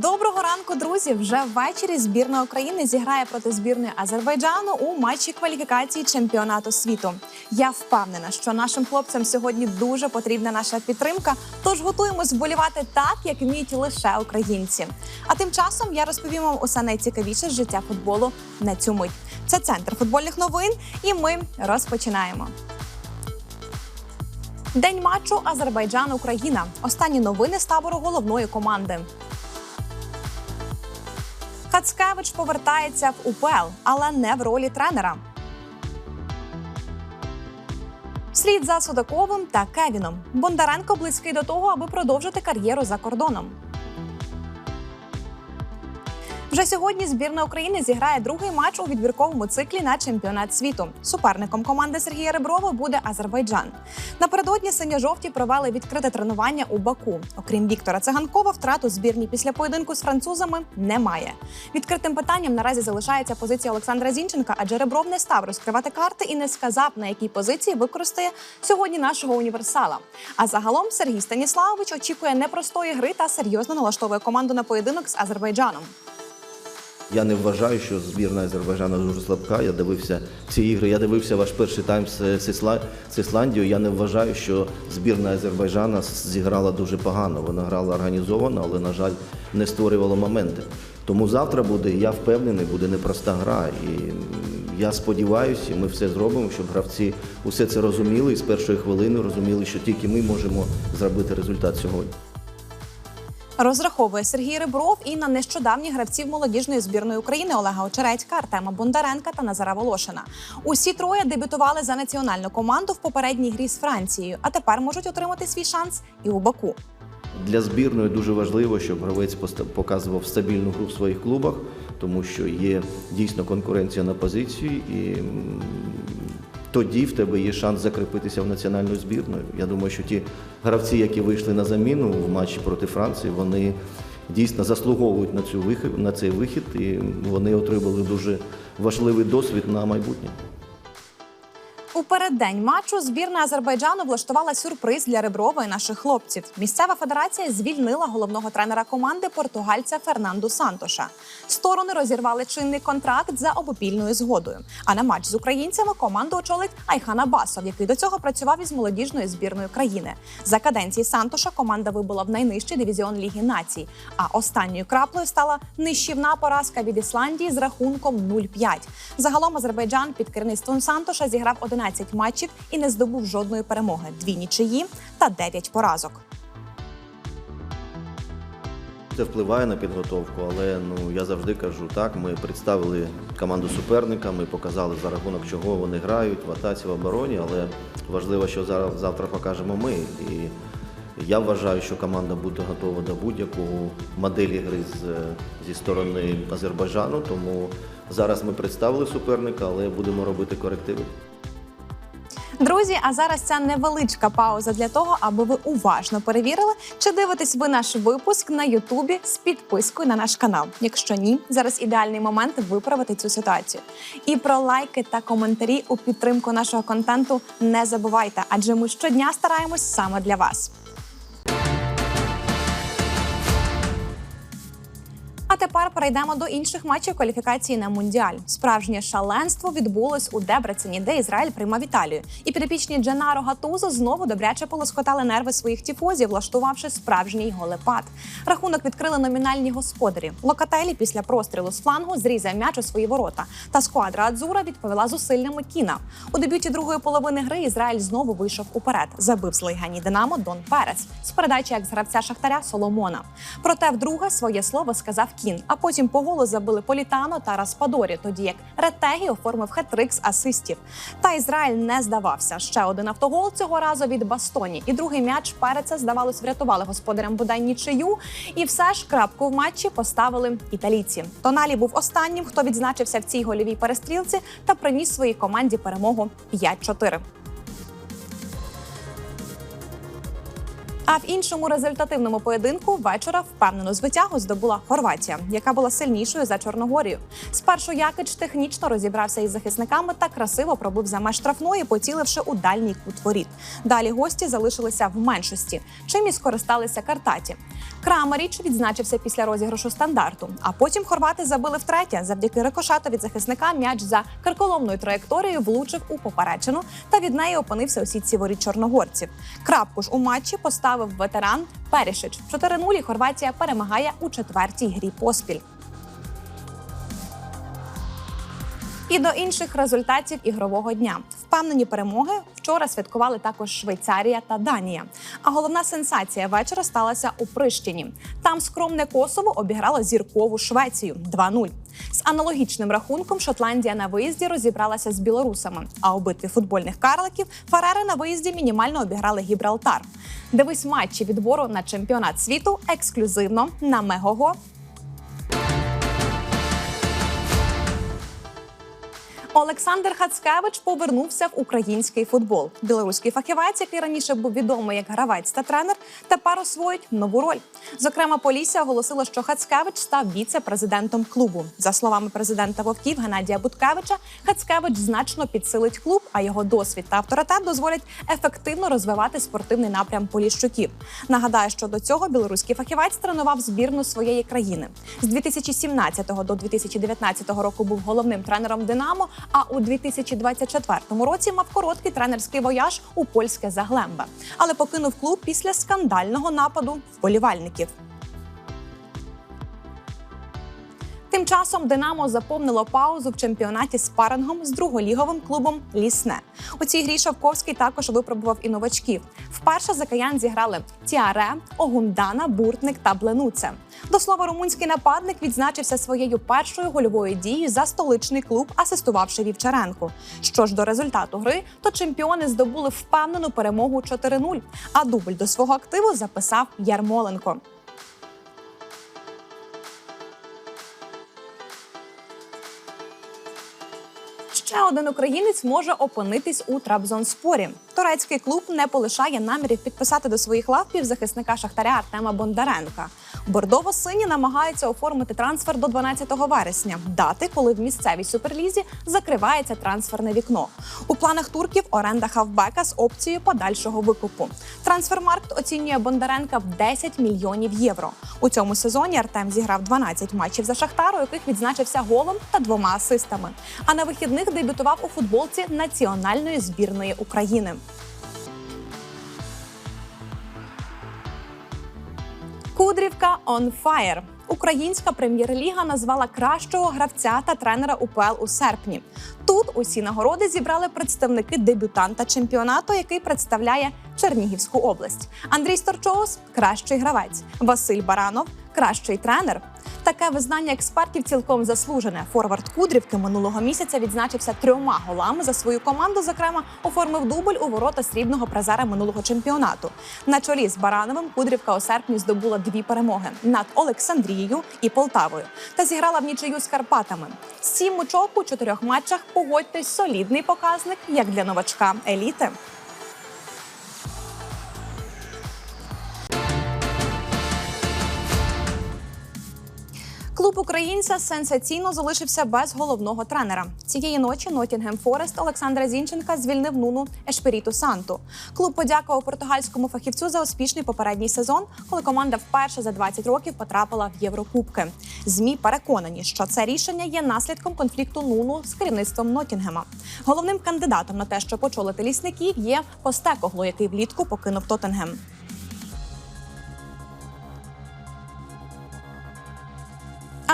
Доброго ранку, друзі! Вже ввечері збірна України зіграє проти збірної Азербайджану у матчі кваліфікації чемпіонату світу. Я впевнена, що нашим хлопцям сьогодні дуже потрібна наша підтримка. Тож готуємось вболівати так, як вміють лише українці. А тим часом я розповім вам усе найцікавіше з життя футболу на цю мить. Це центр футбольних новин, і ми розпочинаємо. День матчу Азербайджан-Україна. Останні новини з табору головної команди. Хацкевич повертається в УПЛ, але не в ролі тренера. Слід за Судаковим та Кевіном. Бондаренко близький до того, аби продовжити кар'єру за кордоном. Вже сьогодні збірна України зіграє другий матч у відбірковому циклі на чемпіонат світу. Суперником команди Сергія Реброва буде Азербайджан. Напередодні синьо-жовті провели відкрите тренування у Баку. Окрім Віктора Циганкова, втрату збірні після поєдинку з французами немає. Відкритим питанням наразі залишається позиція Олександра Зінченка, адже Ребров не став розкривати карти і не сказав, на якій позиції використає сьогодні нашого універсала. А загалом Сергій Станіславович очікує непростої гри та серйозно налаштовує команду на поєдинок з Азербайджаном. Я не вважаю, що збірна Азербайджану дуже слабка. Я дивився ці ігри. Я дивився ваш перший тайм з, з, Ісла- з Ісландією. Я не вважаю, що збірна Азербайджана зіграла дуже погано. Вона грала організовано, але, на жаль, не створювала моменти. Тому завтра буде, я впевнений, буде непроста гра. І я сподіваюся, ми все зробимо, щоб гравці усе це розуміли і з першої хвилини розуміли, що тільки ми можемо зробити результат сьогодні. Розраховує Сергій Ребров і на нещодавніх гравців молодіжної збірної України Олега Очередька, Артема Бондаренка та Назара Волошина. Усі троє дебютували за національну команду в попередній грі з Францією, а тепер можуть отримати свій шанс і у Баку. Для збірної дуже важливо, щоб гравець показував стабільну гру в своїх клубах, тому що є дійсно конкуренція на позиції, і тоді в тебе є шанс закріпитися в національну збірну. Я думаю, що ті гравці, які вийшли на заміну в матчі проти Франції, вони дійсно заслуговують на цю вихід, на цей вихід, і вони отримали дуже важливий досвід на майбутнє. У переддень матчу збірна Азербайджану влаштувала сюрприз для Реброва і наших хлопців. Місцева федерація звільнила головного тренера команди португальця Фернанду Сантоша. Сторони розірвали чинний контракт за обопільною згодою. А на матч з українцями команду очолить Айхан Абасов, який до цього працював із молодіжною збірною країни. За каденції Сантоша команда вибула в найнижчий дивізіон Ліги націй. А останньою краплею стала нищівна поразка від Ісландії з рахунком 0-5. Загалом Азербайджан під керівництвом Сантоша зіграв 11 матчів і не здобув жодної перемоги: дві нічиї та 9 поразок. Це впливає на підготовку, але ну я завжди кажу так. Ми представили команду суперника, ми показали за рахунок чого вони грають в атаці в обороні. Але важливо, що зараз завтра покажемо ми. І я вважаю, що команда буде готова до будь-якого моделі гри з, зі сторони Азербайджану. Тому зараз ми представили суперника, але будемо робити корективи. Друзі, а зараз ця невеличка пауза для того, аби ви уважно перевірили, чи дивитесь ви наш випуск на Ютубі з підпискою на наш канал. Якщо ні, зараз ідеальний момент виправити цю ситуацію. І про лайки та коментарі у підтримку нашого контенту не забувайте, адже ми щодня стараємось саме для вас. А тепер перейдемо до інших матчів кваліфікації на мундіаль. Справжнє шаленство відбулось у Дебрецені, де Ізраїль приймав Італію. І підопічні Дженаро Гатузо знову добряче полоскотали нерви своїх тіфозів, влаштувавши справжній голепад. Рахунок відкрили номінальні господарі. Локателі після прострілу з флангу зрізав м'яч у свої ворота. Та сквадра Адзура відповіла зусиллями кіна. У дебюті другої половини гри Ізраїль знову вийшов уперед. Забив з лейгані Динамо Дон Перес з передачі як з гравця Шахтаря Соломона. Проте вдруге своє слово сказав Кін. А потім по голу забили Політано та Распадорі, тоді як Ретегі оформив хет-трик з асистів. Та Ізраїль не здавався. Ще один автогол цього разу від Бастоні. І другий м'яч Переца, здавалось, врятували господарям бодай нічию. І все ж крапку в матчі поставили італійці. Тоналі був останнім, хто відзначився в цій гольовій перестрілці та приніс своїй команді перемогу 5-4. А в іншому результативному поєдинку вечора впевнену звитягу здобула Хорватія, яка була сильнішою за Чорногорію. Спершу Якич технічно розібрався із захисниками та красиво пробив за меж штрафної, поціливши у дальній кут воріт. Далі гості залишилися в меншості, чим і скористалися Картаті. Крамаріч відзначився після розіграшу стандарту. А потім хорвати забили втретє. Завдяки рикошету від захисника м'яч за карколомною траєкторією влучив у поперечину та від неї опинився у сітці воріт чорногорців. Крапку ж у матчі поставив ветеран Перішич. 4-0 Хорватія перемагає у четвертій грі поспіль. І до інших результатів ігрового дня. Впевнені перемоги вчора святкували також Швейцарія та Данія. А головна сенсація вечора сталася у Прищині. Там скромне Косово обіграло зіркову Швецію 2-0. З аналогічним рахунком Шотландія на виїзді розібралася з білорусами. А у битві футбольних карликів Фарери на виїзді мінімально обіграли Гібралтар. Дивись матчі відбору на чемпіонат світу ексклюзивно на Мегого Олександр Хацкевич повернувся в український футбол. Білоруський фахівець, який раніше був відомий як гравець та тренер, тепер освоїть нову роль. Зокрема, Полісся оголосила, що Хацкевич став віце-президентом клубу. За словами президента Вовків Геннадія Буткевича, Хацкевич значно підсилить клуб, а його досвід та авторитет дозволять ефективно розвивати спортивний напрям Поліщуків. Нагадаю, що до цього білоруський фахівець тренував збірну своєї країни. З 2017 до 2019 року був головним тренером Динамо. А у 2024 році мав короткий тренерський вояж у польське Заглембе, але покинув клуб після скандального нападу вболівальників. Тим часом Динамо заповнило паузу в чемпіонаті з парингом з друголіговим клубом Лісне. У цій грі Шавковський також випробував і новачків. Вперше за каян зіграли Тіаре, Огундана, Буртник та Бленуце. До слова, румунський нападник відзначився своєю першою гольовою дією за столичний клуб, асистувавши Вівчаренку. Що ж до результату гри, то чемпіони здобули впевнену перемогу 4-0, а дубль до свого активу записав Ярмоленко. Один українець може опинитись у Трабзонспорі. Турецький клуб не полишає намірів підписати до своїх лав півзахисника Шахтаря Артема Бондаренка. Бордово-сині намагаються оформити трансфер до 12 вересня, дати, коли в місцевій суперлізі закривається трансферне вікно. У планах турків оренда хавбека з опцією подальшого викупу. Трансфермаркт оцінює Бондаренка в 10 мільйонів євро. У цьому сезоні Артем зіграв 12 матчів за Шахтар, у яких відзначився голом та двома асистами. А на вихідних дебютував у футболці національної збірної України. Кудрівка on fire. Українська прем'єр-ліга назвала кращого гравця та тренера УПЛ у серпні. Тут усі нагороди зібрали представники дебютанта чемпіонату, який представляє Чернігівську область. Андрій Сторчоус кращий гравець, Василь Баранов кращий тренер. Таке визнання експертів цілком заслужене. Форвард Кудрівки минулого місяця відзначився трьома голами за свою команду. Зокрема, оформив дубль у ворота срібного призера минулого чемпіонату. На чолі з Барановим Кудрівка у серпні здобула дві перемоги над Олександрією і Полтавою та зіграла в нічию з Карпатами. Сім очок у чотирьох матчах. Погодьтесь, солідний показник як для новачка еліти. Клуб українця сенсаційно залишився без головного тренера. Цієї ночі Нотінгем Форест Олександра Зінченка звільнив Нуну Ешперіту Санту. Клуб подякував португальському фахівцю за успішний попередній сезон, коли команда вперше за 20 років потрапила в Єврокубки. Змі переконані, що це рішення є наслідком конфлікту Нуну з керівництвом Нотінгема. Головним кандидатом на те, щоб очолити лісників, є Постекогло, який влітку покинув Тоттенгем.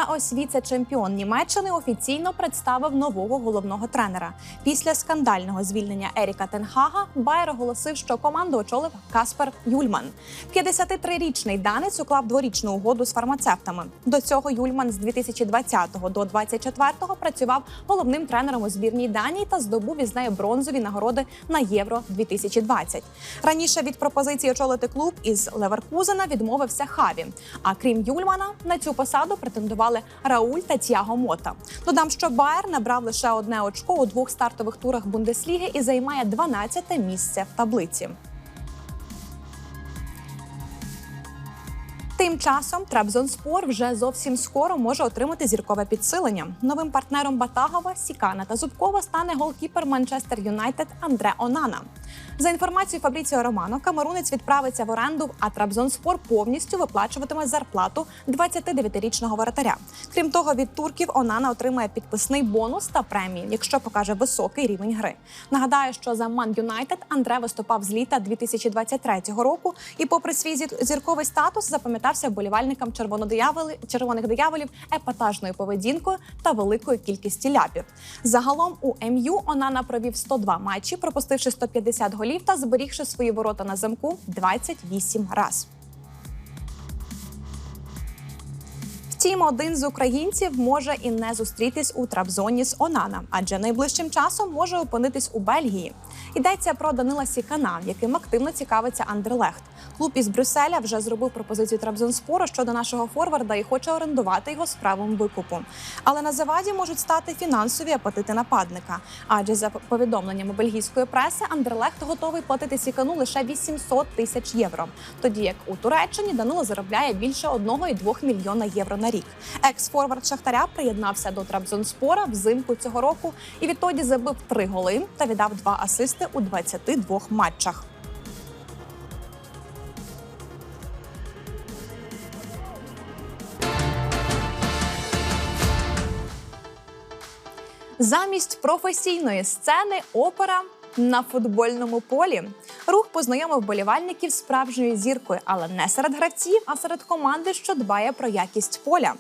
Ось віце-чемпіон Німеччини офіційно представив нового головного тренера. Після скандального звільнення Еріка Тенхага Байер оголосив, що команду очолив Каспер Юльман. 53-річний данець уклав дворічну угоду з фармацевтами. До цього Юльман з 2020 до 2024 працював головним тренером у збірній Данії та здобув із нею бронзові нагороди на Євро 2020. Раніше від пропозиції очолити клуб із Леверкузена відмовився Хаві. А крім Юльмана, на цю посаду претендували Рауль та Тіаго Мота. Додам, що Байер набрав лише одне очко у двох стартових турах Бундесліги і займає 12-те місце в таблиці. Тим часом Трабзонспор вже зовсім скоро може отримати зіркове підсилення. Новим партнером Батагова, Сікана та Зубкова стане голкіпер Манчестер Юнайтед Андре Онана. За інформацією Фабріціо Романо, Камерунець відправиться в оренду, а Трабзонспор повністю виплачуватиме зарплату 29-річного воротаря. Крім того, від турків Онана отримає підписний бонус та премії, якщо покаже високий рівень гри. Нагадаю, що за Ман Юнайтед Андре виступав з літа 2023 року і, попри свій зір- зірковий статус, запам'ятався вболівальникам червонодияволи- червоних дияволів епатажною поведінкою та великою кількістю ляпів. Загалом у МЮ Онана провів 102 матчі, пропустивши 150 голів та зберігши свої ворота на замку 28 раз. Втім, один з українців може і не зустрітись у Трабзоні з Онана, адже найближчим часом може опинитись у Бельгії. Йдеться про Данила Сікана, яким активно цікавиться Андерлехт. Клуб із Брюсселя вже зробив пропозицію Трабзонспору щодо нашого форварда і хоче орендувати його з правом викупу. Але на заваді можуть стати фінансові апетити нападника. Адже за повідомленнями бельгійської преси Андерлехт готовий платити Сікану лише 800 тисяч євро. Тоді як у Туреччині Данило заробляє більше 1,2 мільйона євро на рік. Екс-форвард Шахтаря приєднався до Трабзонспора взимку цього року і відтоді забив три голи та віддав два асисти у 22 матчах. Замість професійної сцени опера на футбольному полі. Рух познайомив болівальників справжньою зіркою, але не серед гравців, а серед команди, що дбає про якість поля.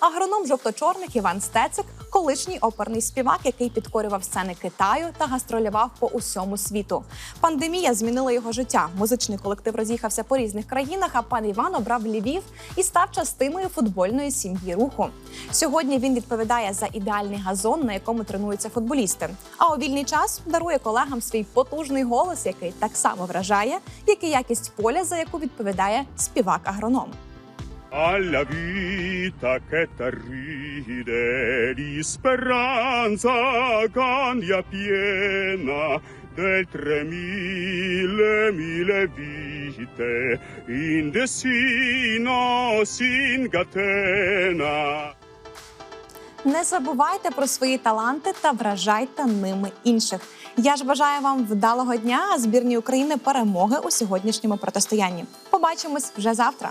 Агроном жовто-чорних Іван Стецик, колишній оперний співак, який підкорював сцени Китаю та гастролював по усьому світу. Пандемія змінила його життя. Музичний колектив роз'їхався по різних країнах. А пан Іван обрав Львів і став частиною футбольної сім'ї руху. Сьогодні він відповідає за ідеальний газон, на якому тренуються футболісти. А у вільний час дарує колегам свій потужний голос, який так само вражає, як і якість поля, за яку відповідає співак-агроном. Alla vita che t'arride di speranza candia piena del tre mille mille vite in destino s'ingatena. Не забувайте про свої таланти та вражайте ними інших. Я ж бажаю вам вдалого дня, збірній збірні України перемоги у сьогоднішньому протистоянні. Побачимось вже завтра.